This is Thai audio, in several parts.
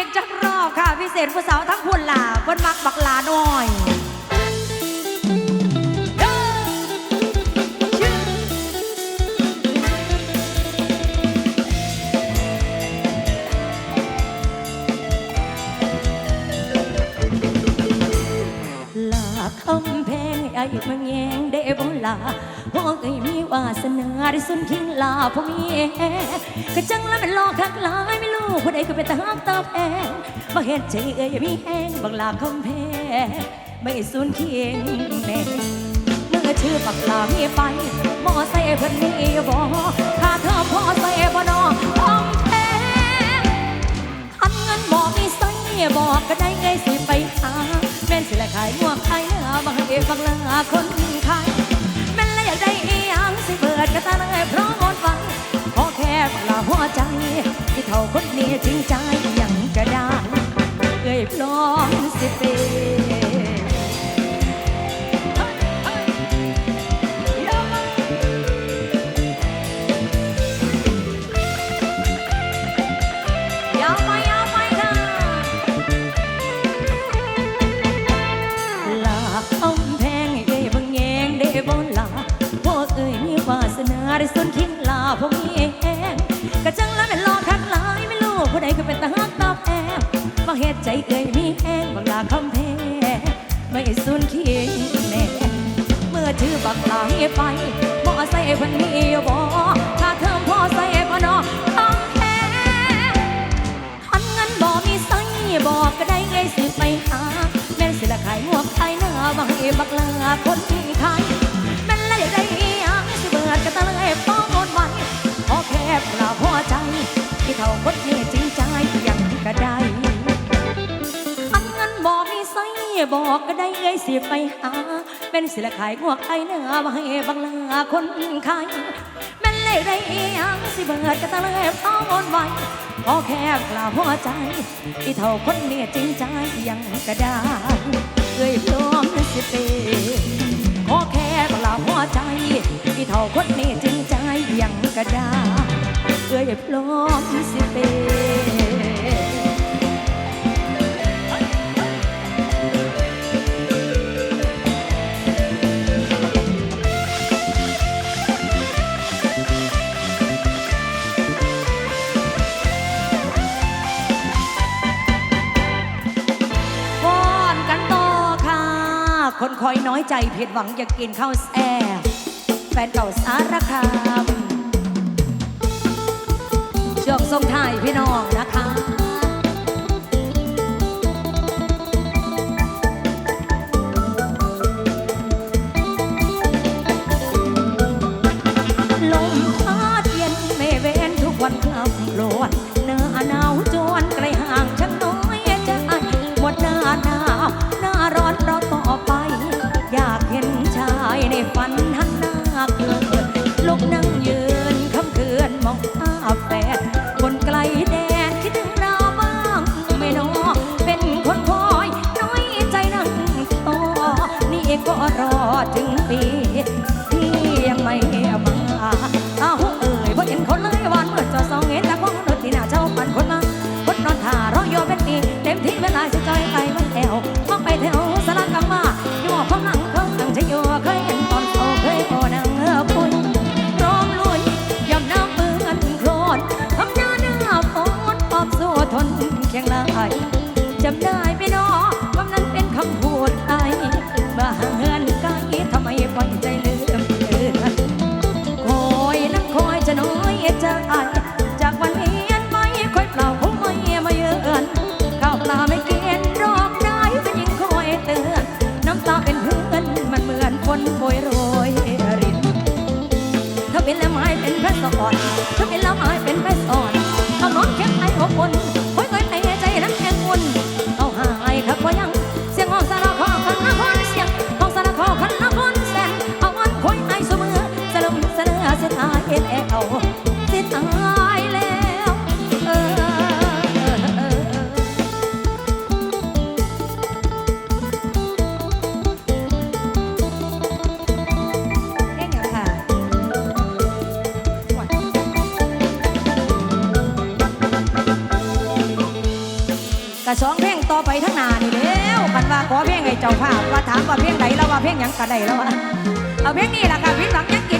อีกจักรอบค่ะ พิเศษผู้สาวทั้งพุ่นล่ะเพิ่นมักบักหลาน้อยอชื่อลาคำแพงไอ้มาแยงเดบลาพวกไอ้มีวาสนาได้สุนทิ้งลาพวกมีกะจังแล้วมันหลอกคักหลายไม่ ผู้ใดก็เป็นตาฮักตาแพงมางเห็นใจเอ้ยมีแห้งบังลาคำแพงไม่สุนเคียงแน่เมื่อชื่อบักลามีไปมอใส่เพิ่นมีบ่ข้าเธอพอใส่บ่นอคำแพงคันเงินบอกมีใส่บอกก็ได้ไงสิไปหาแม่นสิละขายงวกขายเนื้อบังเอฟังลาคนขายแม่นละอยากได้อีหยังสิเบิดก็ตาเลย เท่าคนนี้จริงใจหยังก็ได้เอ้ยพร้อมสิเปย์ยาวไปยาวไปค่ะลาคำแพงเอ้ยบังแยงเด้บ่ลาพวกเอ้ยมีวาสนาได้สนคิงลาพวกมี รู้ผู้ใดก็เป็นตาฮักตาแพงมาเฮ็ดใจเอ้ยมีแหงบังลาคำแพงไม่สุนคิงแน่เมื่อถือบักลาให้ไปบ่ใส่พิ่นมีบ่ถ้าเทอมพ่อใส่บ่นอคำแพงคันเงินบ่มีใส่บอกก็ได้ไงสิไปหาแม่นสิละขายงวกขายเนื้อบังเอบักลาคนขายแม่นละอยากได้อีหยังสิเบิดก็ตะเลยป้องนวันขอแค่ปลาพอใจที่เท่าคนนี้จริง บอกก็ได้เอ้ยสิไปหาเป็นสิลขายงวกขายเนื้อมาให้บังลาคนขายแม่นเลยได้อียงสิเบิดก็ตะเลยเอาอ่อนไหวขอแค่กล่าวหัวใจที่เท่าคนนี้จริงใจยังก็ได้เอ้ยพร้อมสิเปย์ขอแค่กล่าวหัวใจที่เท่าคนนี้จริงใจยังก็ได้เอ้ยพร้อมสิเป ใจผิดหวังอยากกินข้าวแซ่แฟนเก่าสารคามช่วงทรงถ่ายพี่น้องนะคะ เยังก็ได้แล้วอะเอาเพลงนี้ล่ะค่ะพี่หวังยังกิน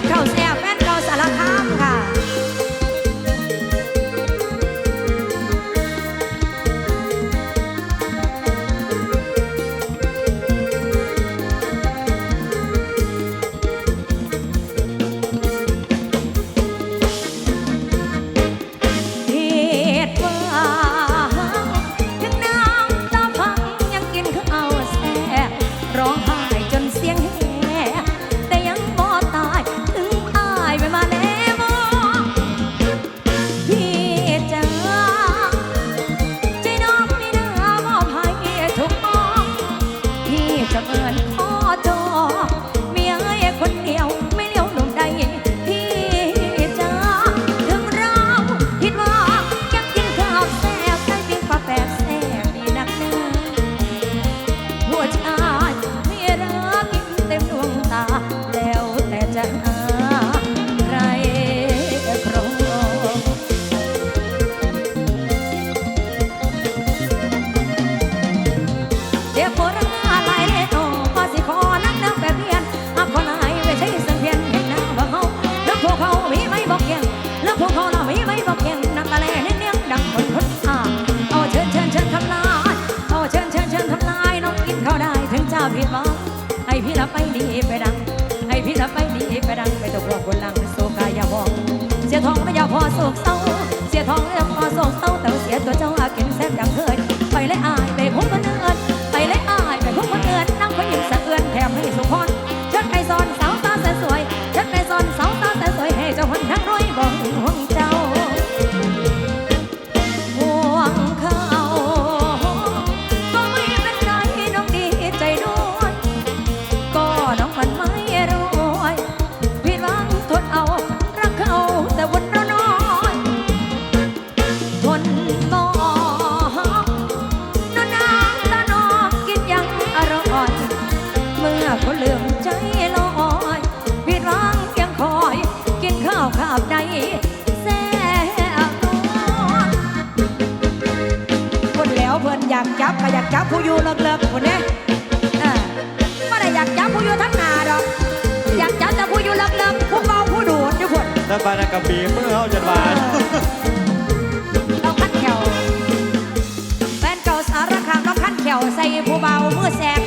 ใส่ผู้เบาเมื่อแสบ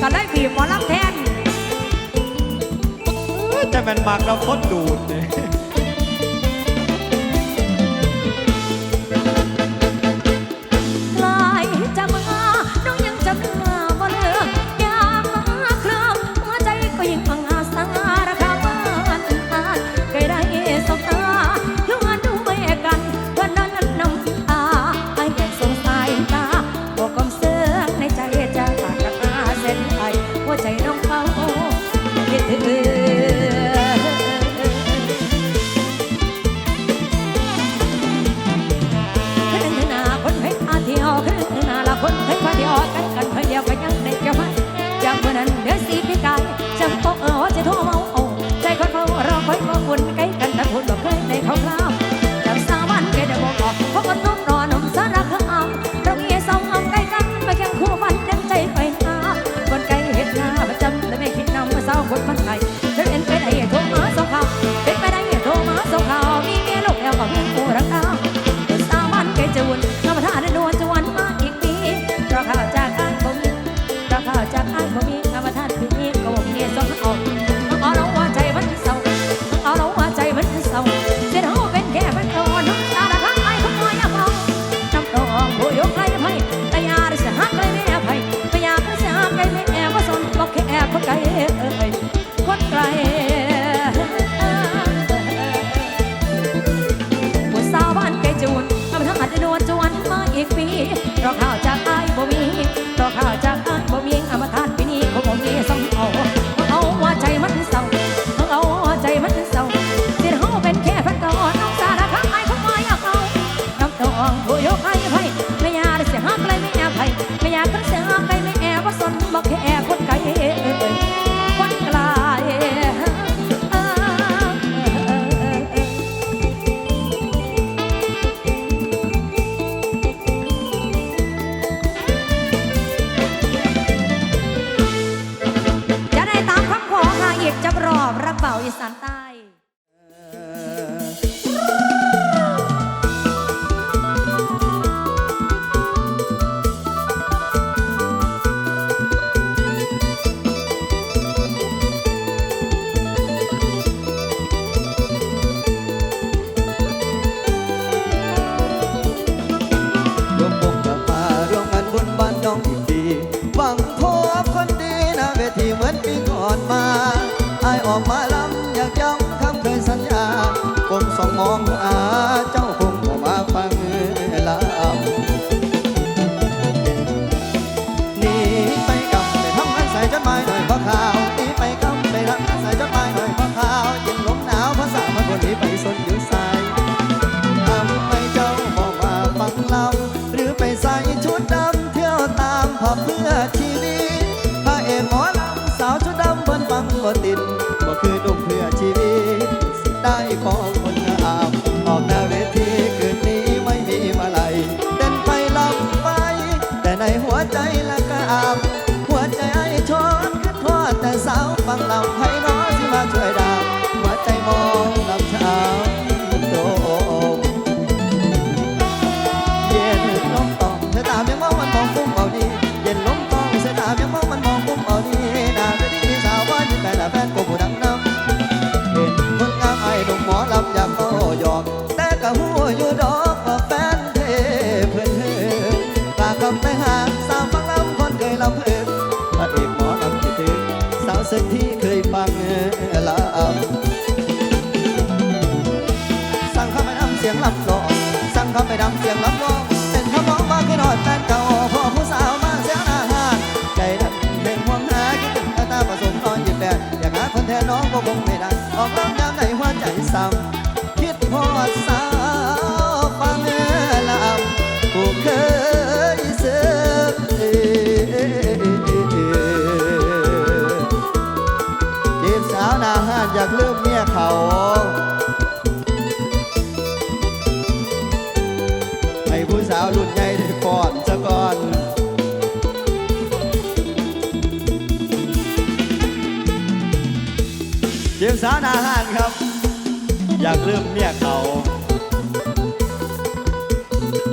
ก็เลยบีบหมอลำแทนแต่มันมากเราคนดูดเนี่ย ฟรีเพราะข้าวจากไอ้บ่มีเพราะข้าวจาก ออกมาลำอยากย้ำคำเคยสัญญาคงส่องมองหาเจ้าคงออกมาฟังลำหนีไปกำไปทำงานใส่จดหมายหน่อยพราะข่าวหนีไปกำไปทำงานใส่จดหมายหน่อยพราะข่าวเย็นลมหนาวภาษามันคนนี้ไปสนอยู่ใส่ทำไมเจ้าบอกมาฟังลำหรือไปใส่ชุดดำเที่ยวตามผับเพื่อชีวิตพระเอกหมอลำสาวชุดดำเพิ่นฟังบ่ติด ก็คือ หยอก แต่กะหัวอยู่ดอกว่าแฟนเทเพื่อนเธอฝากคำไปหาสาวฟังลำคนเคยลำเพลินพระเอกหมอลำคิดถึงสาวเส้นที่เคยฟังลำสั่งเข้าไปนำเสียงลำร้องสั่งเข้าไปนำเสียงลำร้อง ลืมเมียเขา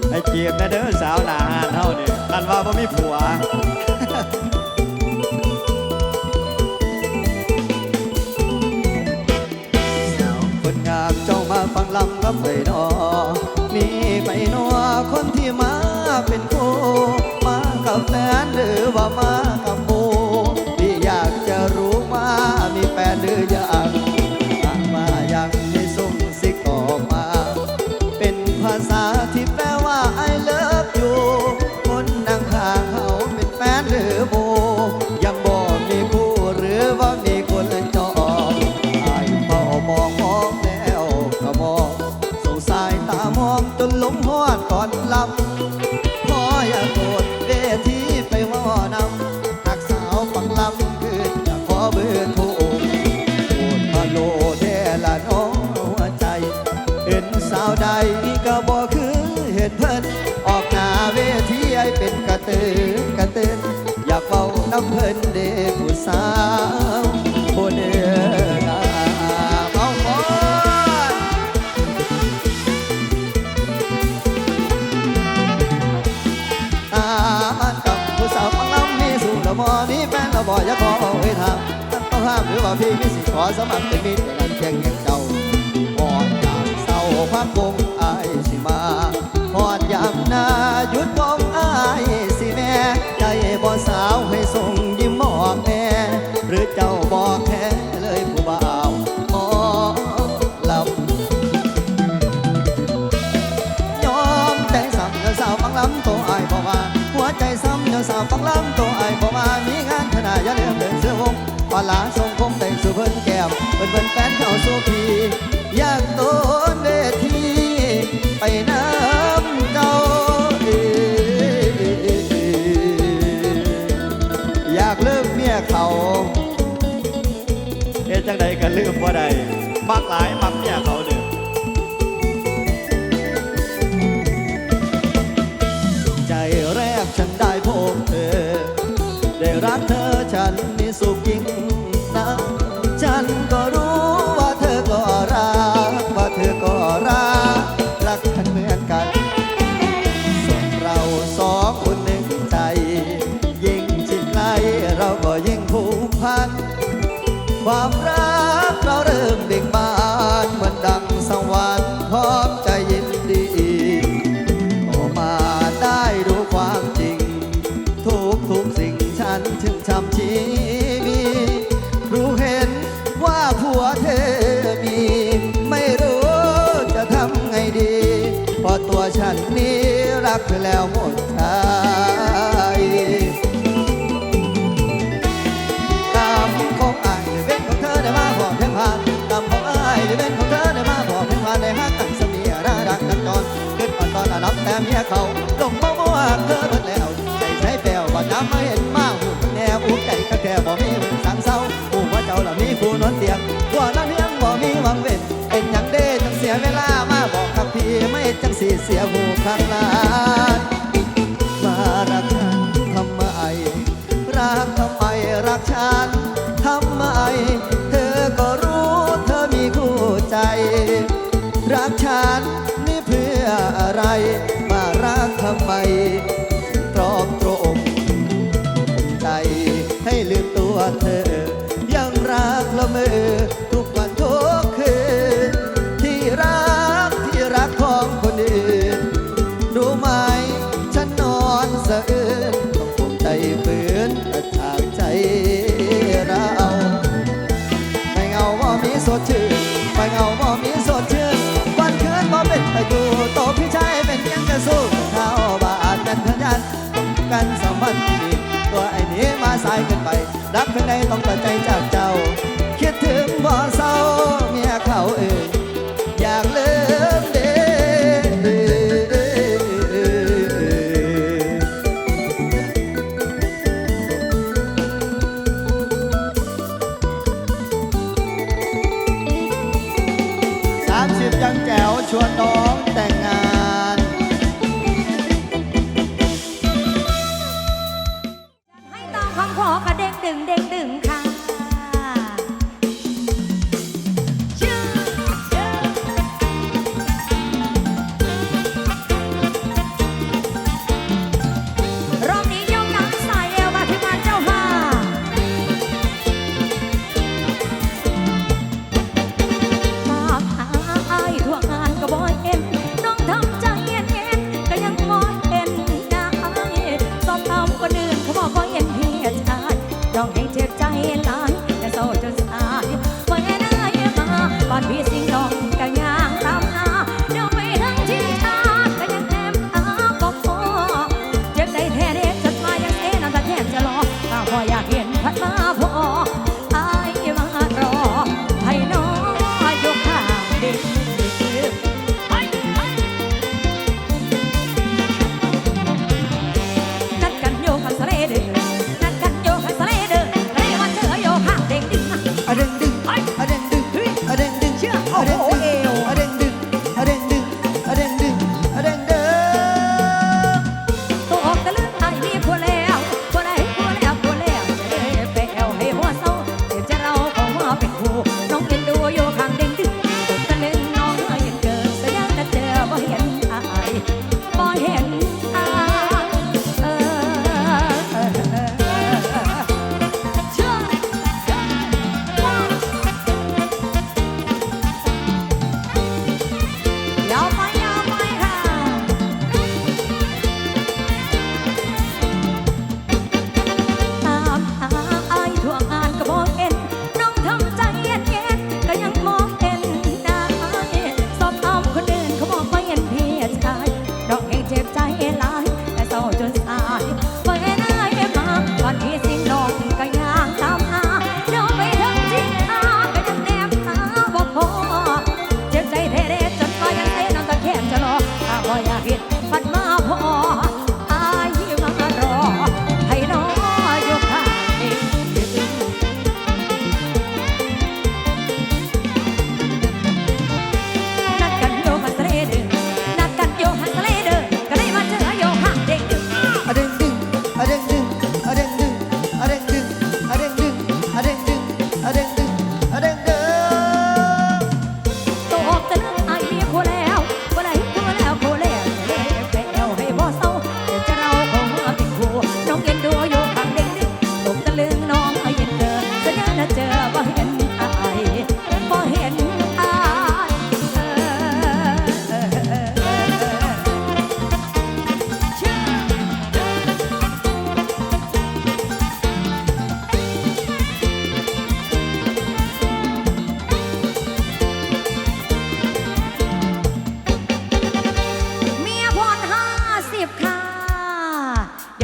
ไอ้เจียมนะเด้อสาวหนาหานเท่านี่กันว่าบ่มีผัวสาวคนงามเจ้ามาฟังลำกับไปนอนี่ไปนัวคนที่มาเป็นคู่มากับแฟนหรือว่ามากับ น้ำเพิ่นเด็กผู้สาวผู้เดือกาเอาก่อตามันกับผู้สาวฟังลำมีสู่ละมอมีแฟนละบ่อย่าขอเอาไว้ทางตั้งต้องห้ามหรือว่าพี่มีสิขอสมัครเป็นมิตรแต่นั้นเพียงอย่างเจ้าพอดยามเศร้าพักวงอายสิมาพอดยามน้าหยุดวงอายสิแม่ใจบ่สาวให้ส่ง เจ้าบอกแค่เลยผู้บ่าวอ๋อลำยอมใจสั่งเจ้อสาวฟังลำตัวอายบอกว่า หัวใจซ้ำเจ้อสาวฟังลำตัวอายบอกว่ามีงานขนาดยาเลี้ยงเดินเสื้อวงปลาลาทรงคมแต่งสุเพิ่น มากหลาย ถึงทำชีวิตรู้เห็นว่าผัวเธอมี ไม่รู้จะทำไงดีเพราะตัวฉันนี้รักเธอแล้วหมดใจตามของอายหรืเป็นของเธอได้มาบอกเพียงผ่านตามของอายหรืเป็นของเธอได้มาบอกเพียงผ่านได้หักตั้งเสมียราดักนันจอนขึ้นอ่อนตอนรับแต่เมียเขา มีมือสังเศร้าหูว่าเจ้าละมีผู้นอนเตียงว่านั้นยังบ่มีหวังเว้นเป็นหยังเด้จังเสียเวลามาบอกกับพี่ไม่จังสีเสียหูข้างลานมารักฉันทำไมรักทำไมรักฉันทำไมเธอก็รู้เธอมีคู่ใจ รักฉันนี่เพื่ออะไร มารักทำไม ดชื่นไปเงาบ่มีสดชื่นวันคืนบ่เป็นตะอยู่โตพี่ชายเป็นยังจะสู้กับเขาบาอาจเป็นพยานกันสัมพันธ์ดีตัวไอ้นี้มาสายเกินไป รักเพียงใดต้องตัดใจจากเจ้า คิดถึงบ่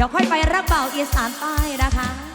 ดี๋ยวค่อยไปรักเบ่าอีสานใต้นะคะ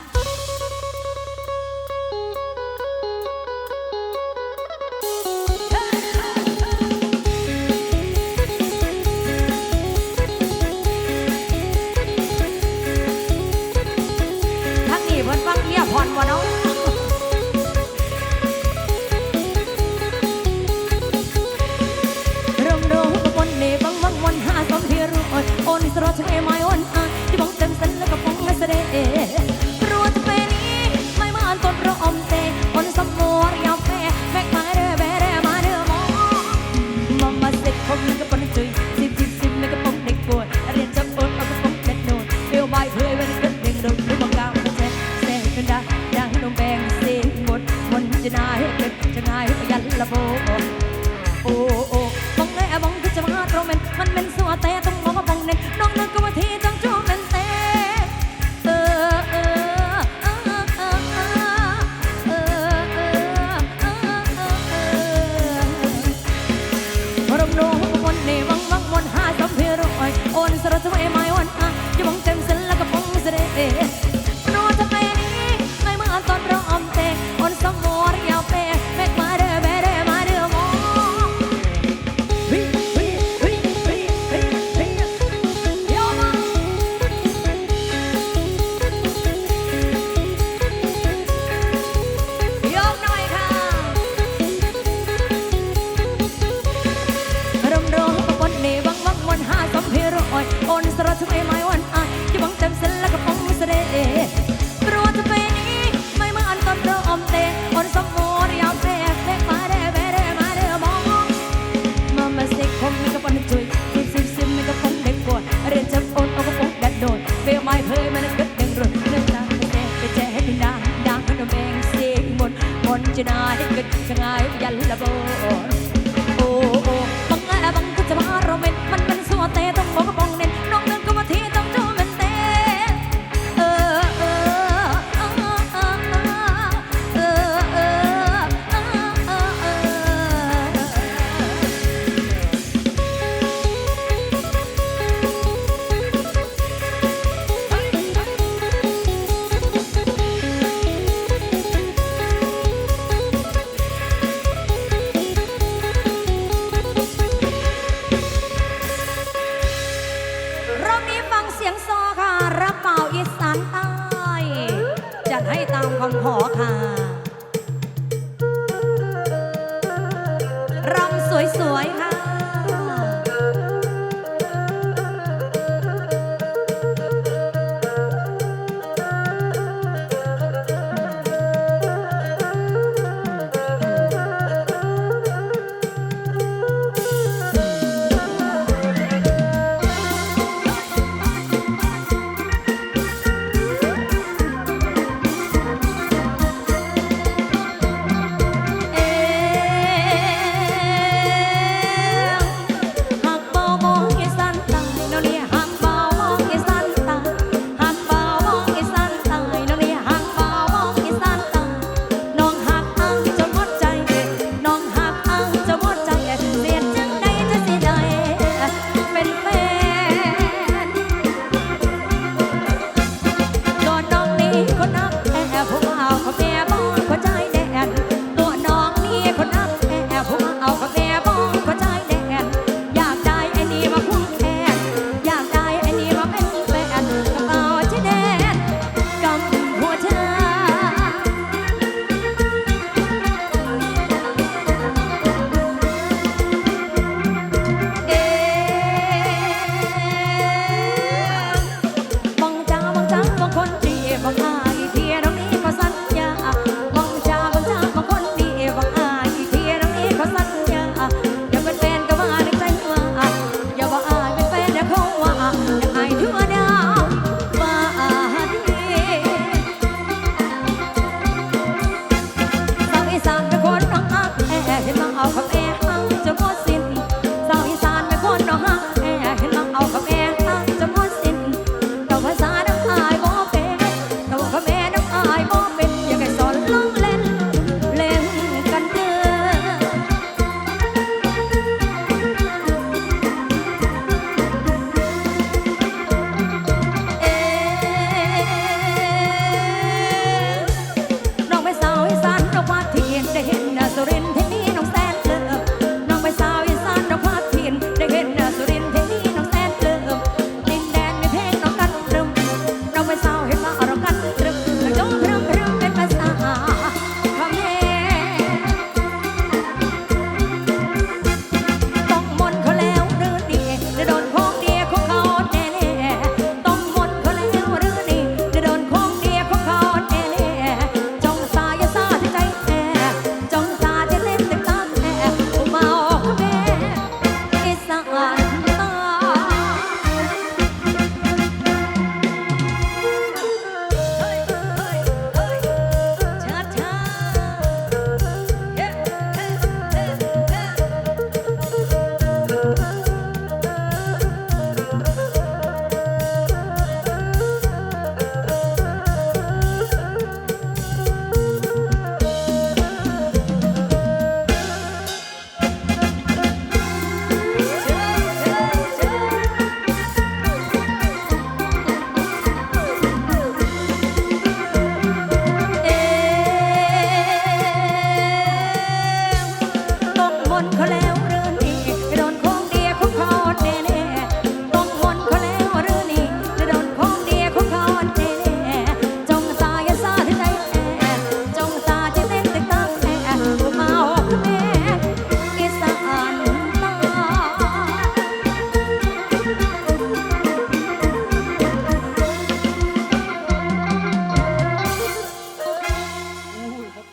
จะด้ดังนมแบงเสียงหมดมันจะนายเป็นจะนายยันละโบ มสร็จแล้วก็คงเสด็จตรวจะไปนี้ ไม่มาอันตอนเราอมเตอ่นสมโมเรียมเปะเปะมาได้เบได้มาได้มองมามาเซ็กคงไม่กับปนจุยซิบซิบซิบไม่กับคงเด็กปวดเรียนจะอดเอากระปุกดัดโดนเปะไม่เพยมันกึดแดงรุนเรื่องต่าวไปแต่ไแจ้ให้พี่นางดังพนมเองเสียงดนบนจะนา